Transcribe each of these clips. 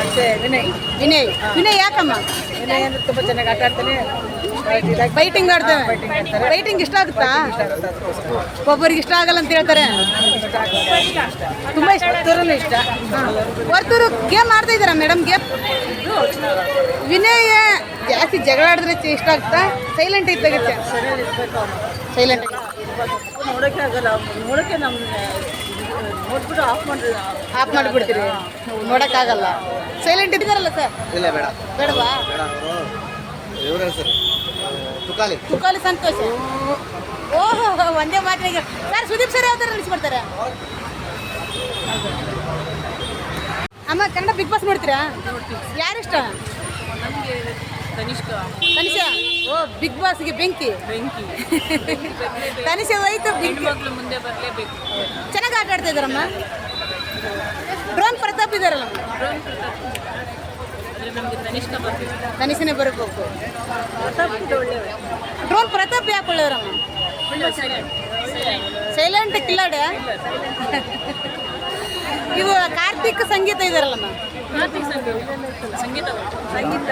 ಮತ್ತೆ ವಿನಯ್. ವಿನಯ್. ವಿನಯ್ ಯಾಕಮ್ಮ? ವಿನಯ್ ಅಂದ್ರೆ ತುಂಬ ಚೆನ್ನಾಗಿ ಆಟ ಆಡ್ತಾನೆ. ಬೈಟಿಂಗ್ ಆಡ್ತಾರೆ. ಫೈಟಿಂಗ್ ಇಷ್ಟ ಆಗುತ್ತಾ? ಒಬ್ಬರಿಗೆ ಇಷ್ಟ ಆಗಲ್ಲ ಅಂತ ಹೇಳ್ತಾರೆ. ತುಂಬಾ ಇಷ್ಟ. ಭಕ್ತರೂನು ಇಷ್ಟ. ಹೊರ್ತೂರು ಗೇಮ್ ಆಡ್ತಾ ಇದ್ದಾರಾ ಮೇಡಮ್? ಗೇಮ್? ವಿನಯ್ ಜಾಸ್ತಿ ಜಗಳ ಆಡಿದ್ರೆ ಇಷ್ಟ ಆಗುತ್ತಾ? ಸೈಲೆಂಟ್ ಇದ್ದಾಗುತ್ತೆ. ಸೈಲೆಂಟ್ ನೋಡೋಕೆ ಆಗಲ್ಲ. ಅವ್ನು ನೋಡೋಕೆ ನಮ್ಮ ನೋಡ್ಬಿಟ್ಟು ಆಫ್ ಮಾಡಿ ಆಫ್ ಮಾಡಿಬಿಡ್ತೀರಿ. ನೋಡೋಕ್ಕಾಗಲ್ಲ ಸೈಲೆಂಟ್ ಇದ್ದಾರಲ್ಲ ಸರ್? ಇಲ್ಲ ಬೇಡ. ಬೇಡವಾ? ಬೇಡ ಅವರು. ಇವ್ರ ಹೆಸರು ತುಕಾಲಿ. ತುಕಾಲಿ ಸಂತೋಷ. ಓಹೋ ಒಂದೇ ಮಾತಿನಾಗ ಸರ್ ಸುದೀಪ್ ಸರ್ ಯಾವ ಥರ ನಡೆಸ್ಕೊಡ್ತಾರೆ ಅಮ್ಮ ಕನ್ನಡ ಬಿಗ್ ಬಾಸ್ ನೋಡ್ತೀರಾ? ಯಾರಿಷ್ಟ ನಮಗೆ ಕನಿಷ್ಠ ತನಿಷ? ಓ ಬಿಗ್ ಬಾಸ್ಗೆ ಬೆಂಕಿ. ಬೆಂಕಿ. ತನಿಷ ಹೋಯ್ತು ಬಿಗ್ ಹೆಣ್ಮಕ್ಳು ಮುಂದೆ ಬರಲೇಬೇಕು. ಚೆನ್ನಾಗಿ ಆಟ ಆಡ್ತಾ ಇದ್ದಾರಮ್ಮ? ಡ್ರೋನ್ ಪ್ರತಾಪ್ ಇದಾರಲ್ಲ. ತನಿಷನೇ ಬರಬೇಕು. ಡ್ರೋನ್ ಪ್ರತಾಪ್ ಯಾಕೆ ಒಳ್ಳೆಯವರಮ್ಮ ಸೈಲೆಂಟ್ ಕಿಲ್ಲಾಡ? ಇವು ಕಾರ್ತಿಕ್ ಸಂಗೀತ ಇದಾರಲ್ಲಮ್ಮ ಸಂಗೀತ. ಸಂಗೀತ. ಸಂಗೀತ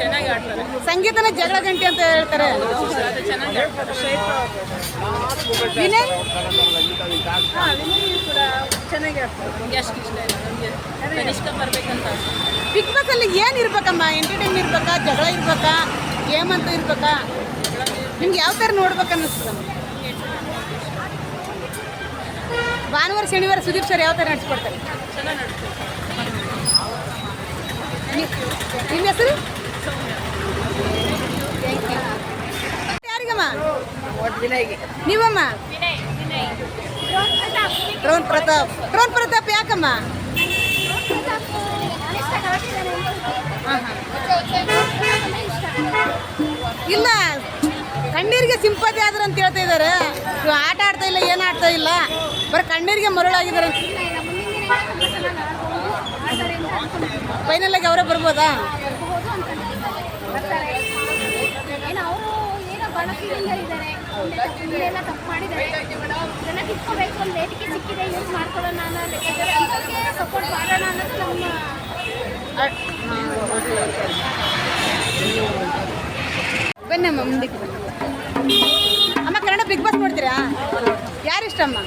ಚೆನ್ನಾಗಿ ಆಡ್ತಾರೆ ಸಂಗೀತನ ಜಗಳ ಗಂಟೆ ಅಂತ ಹೇಳ್ತಾರೆ. ವಿನಯ್? ಬಿಗ್ ಬಾಸ್ ಅಲ್ಲಿ ಏನ್ ಇರ್ಬೇಕಮ್ಮ? ಎಂಟರ್ಟೈನ್ ಇರ್ಬೇಕಾ? ಜಗಳ ಇರ್ಬೇಕಾ? ಗೇಮ್ ಅಂತ ಇರ್ಬೇಕಾ? ನಿಮ್ಗೆ ಯಾವ ಥರ ನೋಡ್ಬೇಕು ಅನ್ನಿಸ್ತದಮ್ಮ ಭಾನುವಾರ ಶನಿವಾರ ಸುದೀಪ್ ಸರ್ ಯಾವ ಥರ ನಡೆಸ್ಕೊಡ್ತಾರೆ. ನಿಮ್ಮ ಹೆಸರು? ನೀವಮ್ಮ? ಡ್ರೋನ್ ಪ್ರತಾಪ್. ಡ್ರೋನ್ ಪ್ರತಾಪ್ ಯಾಕಮ್ಮ? ಇಲ್ಲ, ಕಣ್ಣೀರಿಗೆ ಸಿಂಪತಿ ಆದ್ರ ಅಂತ ಹೇಳ್ತಾ ಇದ್ದಾರೆ. ಆಟ ಆಡ್ತಾ ಇಲ್ಲ, ಏನು ಆಡ್ತಾ ಇಲ್ಲ. ಬರೀ ಕಣ್ಣೀರಿಗೆ ಮರಳಾಗಿದ್ದಾರೆ ಫೈನಲ್ ಆಗಿ ಅವರೇ ಬರ್ಬೋದಾ? ನಮ್ಮ ಬನ್ನಮ್ಮ ಮುಂದಕ್ಕೆ ಅಮ್ಮ ಕನ್ನಡ ಬಿಗ್ ಬಾಸ್ ನೋಡ್ತೀರಾ? ಯಾರು ಇಷ್ಟಮ್ಮ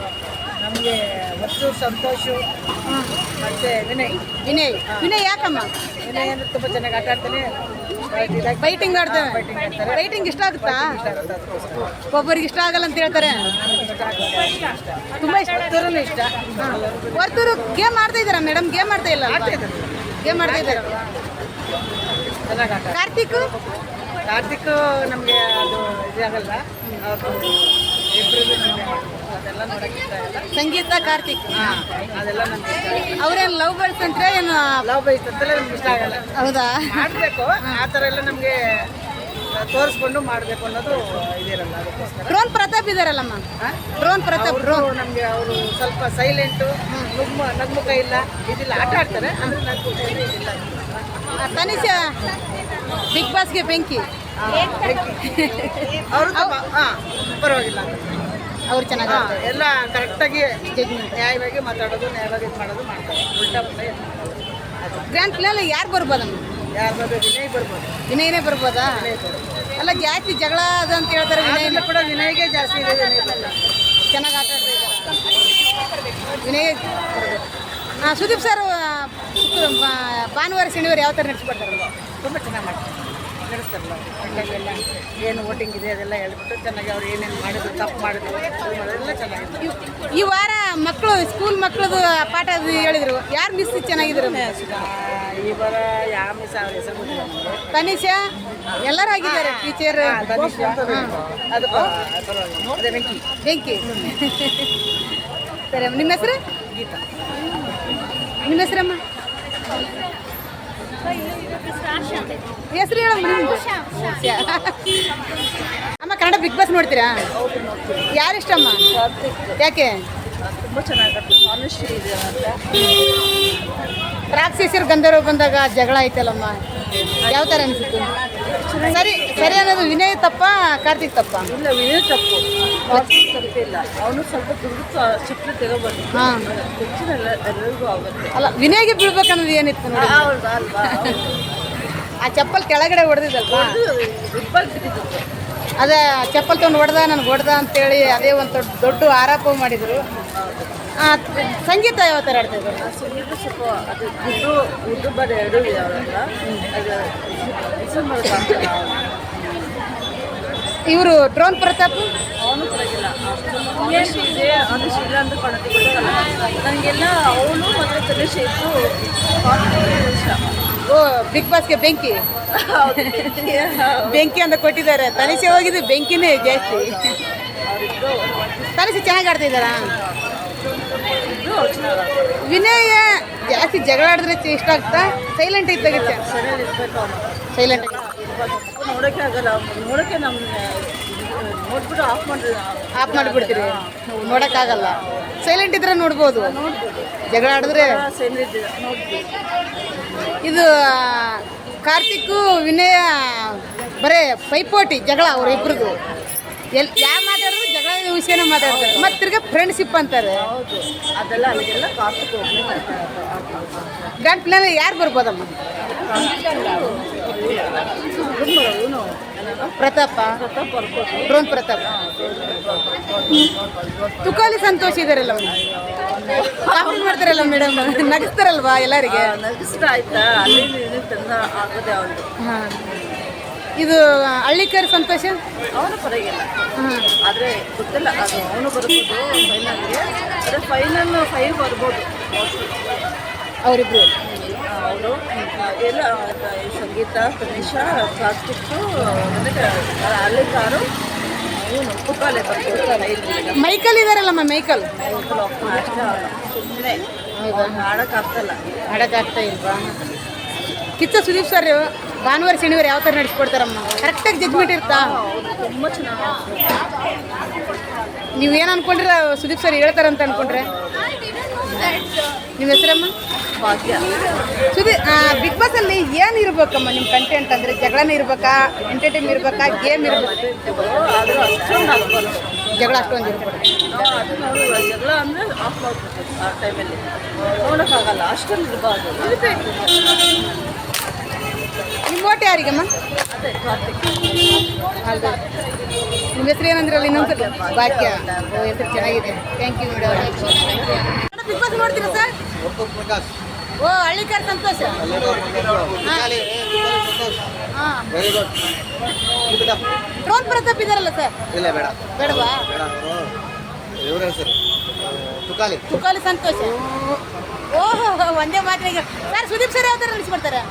ನಮಗೆ ಹೊತ್ತು ಸಂತೋಷು ಮತ್ತೆ ವಿನಯ್. ವಿನಯ್. ವಿನಯ್ ಯಾಕಮ್ಮ? ವಿನಯ್ ಅಂದ್ರೆ ತುಂಬ ಚೆನ್ನಾಗಿ ಆಟ ಆಡ್ತಾನೆ. ಬೈಟಿಂಗ್ ಆಡ್ತಾರೆ ಫೈಟಿಂಗ್ ಇಷ್ಟ ಆಗುತ್ತಾ? ಒಬ್ಬರಿಗೆ ಇಷ್ಟ ಆಗಲ್ಲ ಅಂತ ಹೇಳ್ತಾರೆ. ತುಂಬಾ ಇಷ್ಟ. ಇಷ್ಟ. ಹೊರತೂರು ಗೇಮ್ ಆಡ್ತಾ ಇದ್ದಾರಾ ಮೇಡಮ್? ಗೇಮ್ ಆಡ್ತಾ ಇಲ್ಲ. ಗೇಮ್ ಆಡ್ತಾ ಇದ್ದಾರೆ. ಕಾರ್ತಿಕ್? ಕಾರ್ತಿಕ್ ನಮಗೆ ಅದು ಇದಾಗಲ್ಲ. ಅವ್ರದ್ದು ಸಂಗೀತ ಕಾರ್ತಿಕ್. ಅದೆಲ್ಲ ಅವ್ರೇನು ಲವ್ ಬರ್ಸ್ ಅಂತ ಏನು? ಲವ್ ಬೈಸ್ ಅಂತ ನಮ್ಗೆ ಇಷ್ಟ ಆಗಲ್ಲ. ಹೌದಾ? ಮಾಡಬೇಕು ಆ ಥರ ಎಲ್ಲ ನಮಗೆ ತೋರಿಸ್ಕೊಂಡು ಮಾಡಬೇಕು ಅನ್ನೋದು ಇದಿರಲ್ಲ ಅದಕ್ಕೋಸ್ಕರ. ಡ್ರೋನ್ ಪ್ರತಾಪ್ ಇದಾರಲ್ಲಮ್ಮ ಡ್ರೋನ್ ಪ್ರತಾಪ್ ಡ್ರೋನ್ ಅವರು ನಮಗೆ ಅವರು ಸ್ವಲ್ಪ ಸೈಲೆಂಟು ನುಗ್ಮ ನಗ್ಮುಖ ಇಲ್ಲ. ಇದಿಲ್ಲ ಆಟ ಆಡ್ತಾರೆ ಅಂದರೆ ನಗ್ಮುಖ ಇಲ್ಲ. ತನಿಷ ಬಿಗ್ ಬಾಸ್ಗೆ ಬೆಂಕಿ. ಅವರು ಹಾಂ ಪರವಾಗಿಲ್ಲ. ಅವ್ರು ಚೆನ್ನಾಗಿ ಎಲ್ಲ ಕರೆಕ್ಟಾಗಿ ನ್ಯಾಯವಾಗಿ ಮಾತಾಡೋದು ನ್ಯಾಯವಾಗಿ ಇದು ಮಾಡೋದು ಮಾಡ್ತಾರೆ. ಉಲ್ಟಾ ಉಲ್ಟಾ ಗ್ರ್ಯಾಂಡ್ ಫಿನಾಲೆ ಯಾರು ಬರ್ಬೋದು ಯಾರು ಬರ್ಬೋದು? ವಿನಯ್ ಬರ್ಬೋದು. ವಿನಯನೇ ಬರ್ಬೋದಾ? ಅಲ್ಲ ಜಾಸ್ತಿ ಜಗಳ ಅದು ಅಂತ ಹೇಳ್ತಾರೆ ವಿನಯನ ಕೂಡ ವಿನಯ್ಗೆ ಜಾಸ್ತಿ ಇದೆ ಚೆನ್ನಾಗಿ ಆಟ ವಿನಯ್ ಹಾಂ ಸುದೀಪ್ ಸರ್ ಭಾನುವಾರ ಶನಿವಾರ ಯಾವ ಥರ ನಡೆಸ್ಕೊಡ್ತಾರೆ ತುಂಬ ಚೆನ್ನಾಗಿ ಮಾಡ್ತಾರೆ. ನಡೆಸ್ತಾರಲ್ಲ ಹಂಗಾಗೆಲ್ಲ ಏನು ವೋಟಿಂಗ್ ಇದೆ ಅದೆಲ್ಲ ಹೇಳ್ಬಿಟ್ಟು ಚೆನ್ನಾಗಿ ಅವ್ರು ಏನೇನು ಮಾಡಿದ್ರು ತಪ್ಪು ಮಾಡಿದ್ರು ಎಲ್ಲ ಚೆನ್ನಾಗಿತ್ತು. ಈ- ವಾರ ಮಕ್ಕಳು ಸ್ಕೂಲ್ ಮಕ್ಕಳದು ಪಾಠ ಅದು ಹೇಳಿದ್ರು. ಯಾರು ಮಿಸ್ ಚೆನ್ನಾಗಿದ್ರು? ಈ ವಾರ ಯಾವ ಮಿಸ್ ಅವ್ರ ಹೆಸರು ತನಿಷ? ಎಲ್ಲರೂ ಆಗಿದ್ದಾರೆ ಟೀಚರ್ ಬೆಂಕಿ ಅದು ವೆಂಕಿ. ಬೆಂಕಿ ಸರಿ ನಿಮ್ಮ ಹೆಸರು? ಗೀತಾ. ನಿಮ್ಮ ಹೆಸರಮ್ಮ? ಹೆಸರು ಹೇಳಮ್ಮ ಅಮ್ಮ, ಕನ್ನಡ ಬಿಗ್ ಬಾಸ್ ನೋಡ್ತೀರಾ? ಯಾರು ಇಷ್ಟಮ್ಮ ಯಾಕೆ? ತುಂಬ ಚೆನ್ನಾಗಿ ರಾಕ್ಷಸರು ಗಂಧರ್ವ ಬಂದಾಗ ಜಗಳ ಐತಲ್ಲಮ್ಮ ಯಾವ ಥರ ಅನಿಸುತ್ತೆ? ಸರಿ ಸರಿ ಅನ್ನೋದು ವಿನಯ್ ತಪ್ಪ ಕಾರ್ತಿಕ್ ತಪ್ಪ? ಇಲ್ಲ ವಿನಯ್ ತಪ್ಪು. ಕಾರ್ತಿಕ್ ತಪ್ಪಿಲ್ಲ ಅವನು ಸ್ವಲ್ಪ ದುಡ್ಡು ಚಿಕ್ಕ ತಗೋಬಾರ್ದು ಹಾಂ. ಹೆಚ್ಚಿನ ಎಲ್ಲ ಎಲ್ಲರಿಗೂ ಆಗುತ್ತೆ. ಅಲ್ಲ ವಿನಯ್ಗೆ ಬೀಳ್ಬೇಕನ್ನೋದು ಏನಿತ್ತು ನೋಡಿ? ಹೌದಾ ಅಲ್ವಾ? ಆ ಚಪ್ಪಲ್ ಕೆಳಗಡೆ ಹೊಡೆದಿದ್ದಲ್ವಾ ಅದೇ ಚಪ್ಪಲ್ ತೊಗೊಂಡು ಹೊಡೆದ ನನಗೆ ಹೊಡೆದ ಅಂತೇಳಿ ಅದೇ ಒಂದು ದೊಡ್ಡ ದೊಡ್ಡ ಆರೋಪ ಮಾಡಿದರು. ಸಂಗೀತ ಯಾವ ಥರ ಆಡ್ತಾ ಇದ್ದಾರೆ ಸಂಗೀತ ಸ್ವಲ್ಪ ಅದು ಗುಡ್ಡು ಗುಡ್ಡು ಬರ ಎರಡು ಇದೆ ಅವರಲ್ಲ ಅದು ಇವರು ಡ್ರೋನ್ ಪ್ರತಾಪ್ ಅವನು ಪರವಾಗಿಲ್ಲ ಇದೆ ಅಂತ ಕಾಣುತ್ತೆ ನನಗೆಲ್ಲ ಮತ್ತು ಇದ್ದು ಇಷ್ಟ ಓ ಬಿಗ್ ಬಾಸ್ಗೆ ಬೆಂಕಿ. ಬೆಂಕಿ ಅಂತ ಕೊಟ್ಟಿದ್ದಾರೆ. ತನಿಷೆ ಹೋಗಿದ್ದು ಬೆಂಕಿನೇ ಜಾಸ್ತಿ. ತನಿಷೆ ಚೆನ್ನಾಗಿ ಆಡ್ತಾ ಇದ್ದಾರಾ ಇಬ್ಬರು ಅವ್ರು ಚೆನ್ನಾಗಿ ವಿನಯ ಜಾಸ್ತಿ ಜಗಳಾಡಿದ್ರೆ ಇಷ್ಟ ಆಗ್ತಾ? ಸೈಲೆಂಟ್ ಇದ್ದಾಗ ಸೈಲೆಂಟ್ ನೋಡೋಕ್ಕೆ ಆಗಲ್ಲ. ನೋಡೋಕ್ಕೆ ನಮ್ಮ ನೋಡ್ಬಿಟ್ಟು ಆಫ್ ಮಾಡ್ರಿ. ಆಫ್ ಮಾಡಿಬಿಡ್ತೀರಿ. ನೋಡೋಕ್ಕಾಗಲ್ಲ. ಸೈಲೆಂಟ್ ಇದ್ರೆ ನೋಡ್ಬೋದು. ಜಗಳ ಆಡಿದ್ರೆ? ಇದು ಕಾರ್ತಿಕ್ ವಿನಯ ಬರೇ ಪೈಪೋಟಿ ಜಗಳ ಅವ್ರಿಬ್ರಿಗೂ ಎಲ್ ಯಾವ ಮಾತಾಡಿದ್ರು ಜಗಳ ವಿಷಯನ ಮಾತಾಡ್ತಾರೆ. ಮತ್ತೆ ತಿರ್ಗಾ ಫ್ರೆಂಡ್ಶಿಪ್ ಅಂತಾರೆ. ಹೌದು. ಅದೆಲ್ಲ ಕಾರ್ತಿಕ್ ಒಬ್ಬನೇ ಗಂಟ್ ಪ್ಲಾನ್ ಯಾರು ಬರ್ಬೋದಮ್ಮ? ಪ್ರತಾಪ. ಡ್ರೋನ್ ಪ್ರತಾಪ್. ತುಕಾಲಿ ಸಂತೋಷ ಇದಾರಲ್ಲ ಕಾಮೆಂಟ್ ಮಾಡ್ತಾರಲ್ಲ ಮೇಡಮ್ ನಗಿಸ್ತಾರಲ್ವಾ ಎಲ್ಲರಿಗೆ? ನಗಿಸ್ತಾ ಆಯ್ತಾ ಅಲ್ಲಿ ಇಲ್ಲಿ ತಂದ ಆಗದೆ ಅವನು ಹಾಂ. ಇದು ಹಳ್ಳಿಕರ್ ಸಂತೋಷ? ಅವನು ಪರವಾಗಿಲ್ಲ. ಆದ್ರೆ ಗೊತ್ತಿಲ್ಲ ಅದು ಅವನು ಬರ್ಬೋದು ಫೈನಲ್ಗೆ ಆದರೆ ಫೈನಲ್ ಫೈವ್ ಬರ್ಬೋದು. ಅವರಿಬ್ರು. ಅವರು ಎಲ್ಲ ಸಂಗೀತ ತನಿಷ ಪ್ಲಾಸ್ಟಿಕ್ಕು ಮತ್ತೆ ಅಲ್ಲಿ ಕಾರು ಇವನು ಮೈಕಲ್? ಇದಾರಲ್ಲಮ್ಮ ಮೈಕಲ್ ಸುಮ್ಮನೆ ಹೌದಾ? ಹಾಡೋಕ್ಕಾಗ್ತಾ ಇಲ್ವಾ? ಕಿಚ್ಚ ಸುದೀಪ್ ಸರ್ ಭಾನುವಾರ ಶನಿವಾರ ಯಾವ ಥರ ನಡೆಸ್ಕೊಡ್ತಾರಮ್ಮ ಕರೆಕ್ಟಾಗಿ ಜಜ್ಮೆಂಟ್ ಇರ್ತಾ ತುಂಬ ಚೆನ್ನಾಗಿ ನೀವು ಏನು ಅನ್ಕೊಂಡ್ರೆ ಸುದೀಪ್ ಸರ್ ಹೇಳ್ತಾರಂತ ಅನ್ಕೊಂಡ್ರೆ? ನಿಮ್ಮ ಹೆಸರಮ್ಮ? ಭಾಗ್ಯ ಸುದೀ ಬಿಗ್ ಬಾಸ್ ಅಲ್ಲಿ ಏನು ಇರ್ಬೇಕಮ್ಮ ನಿಮ್ಮ ಕಂಟೆಂಟ್ ಅಂದ್ರೆ ಜಗಳನೇ ಇರ್ಬೇಕಾ ಎಂಟರ್ಟೈನ್ ಇರ್ಬೇಕಾ ಗೇಮ್ ಇರ್ಬೇಕು? ಜಗಳ ಅಷ್ಟೊಂದು ಇರ್ಬೇಕು. ಜಗಳ ಅಂದರೆ ಆಫ್ ಮಾಡ್ಬಿಡ್ತೀವಿ ಆ ಟೈಮಲ್ಲಿ ನೋಡೋಕ್ಕಾಗಲ್ಲ ಅಷ್ಟೊಂದು ಇರಬಾರ್ದು. ಇರಬೇಕು ನಿಮ್ಮ ಓಟ್ ಯಾರಿಗಮ್ಮ? ಅದೇ ಕಾರ್ತಿಕ್ ಹೌದು ನಿಮ್ಮ ಹೆಸರು ಏನಂದ್ರಲ್ಲ ಇನ್ನೊಂದ್ಸಲ ಭಾಗ್ಯ. ಹೆಸರು ಚೆನ್ನಾಗಿದೆ. Thank you madam big boss ನೋಡ್ತೀರಾ ಸರ್? ಪ್ರಕಾಶ್. ಓ ಹಳ್ಳಿಕಾರ್ ಸಂತೋಷ. ಹಾಂ. ವೆರಿ ಗುಡ್ ಡ್ರೋನ್ ಪ್ರತಾಪ್ ಇದಾರಲ್ಲ ಸರ್? ಇಲ್ಲ ಬೇಡ. ಬೇಡವಾ? ಬೇಡ ಅವರು ಇವ್ರ ಹೆಸರು ತುಕಾಲಿ. ತುಕಾಲಿ ಸಂತೋಷ. ಓಹೋ ಒಂದೇ ಮಾತ್ರ ಸರ್ ಸುದೀಪ್ ಸರ್ ಯಾವ ಥರ ನಡೆಸ್ಕೊಡ್ತಾರೆ